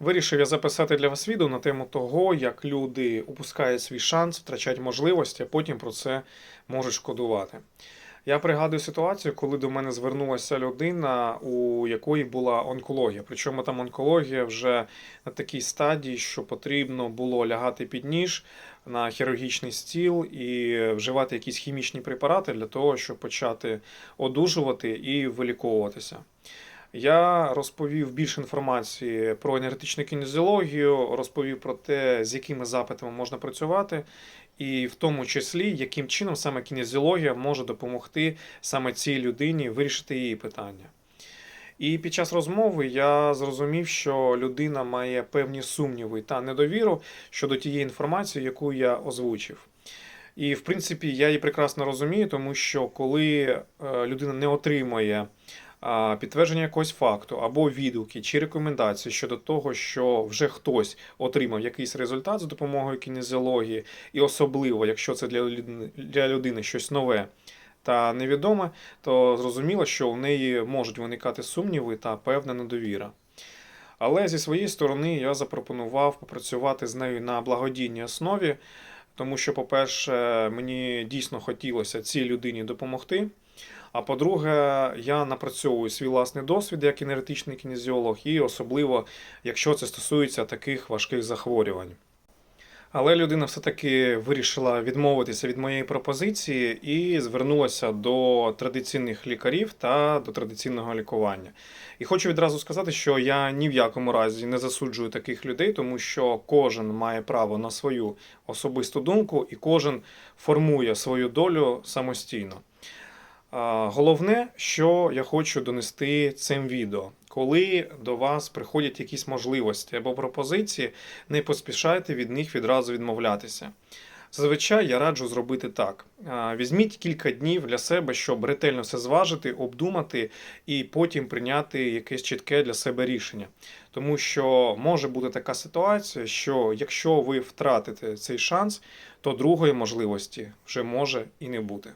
Вирішив я записати для вас відео на тему того, як люди упускають свій шанс, втрачають можливості, а потім про це можуть шкодувати. Я пригадую ситуацію, коли до мене звернулася людина, у якої була онкологія. Причому там онкологія вже на такій стадії, що потрібно було лягати під ніж на хірургічний стіл і вживати якісь хімічні препарати для того, щоб почати одужувати і виліковуватися. Я розповів більше інформації про енергетичну кінезіологію, розповів про те, з якими запитами можна працювати, і в тому числі, яким чином саме кінезіологія може допомогти саме цій людині вирішити її питання. І під час розмови я зрозумів, що людина має певні сумніви та недовіру щодо тієї інформації, яку я озвучив. І в принципі я її прекрасно розумію, тому що коли е, людина не отримує підтвердження якогось факту або відгуки чи рекомендації щодо того, що вже хтось отримав якийсь результат за допомогою кінезіології, і особливо, якщо це для людини, для людини щось нове та невідоме, то зрозуміло, що в неї можуть виникати сумніви та певна недовіра. Але зі своєї сторони я запропонував попрацювати з нею на благодійній основі, тому що, по-перше, мені дійсно хотілося цій людині допомогти. А по-друге, я напрацьовую свій власний досвід як енергетичний кінезіолог, і особливо, якщо це стосується таких важких захворювань. Але людина все-таки вирішила відмовитися від моєї пропозиції і звернулася до традиційних лікарів та до традиційного лікування. І хочу відразу сказати, що я ні в якому разі не засуджую таких людей, тому що кожен має право на свою особисту думку і кожен формує свою долю самостійно. Головне, що я хочу донести цим відео. Коли до вас приходять якісь можливості або пропозиції, не поспішайте від них відразу відмовлятися. Зазвичай я раджу зробити так: візьміть кілька днів для себе, щоб ретельно все зважити, обдумати і потім прийняти якесь чітке для себе рішення. Тому що може бути така ситуація, що якщо ви втратите цей шанс, то другої можливості вже може і не бути.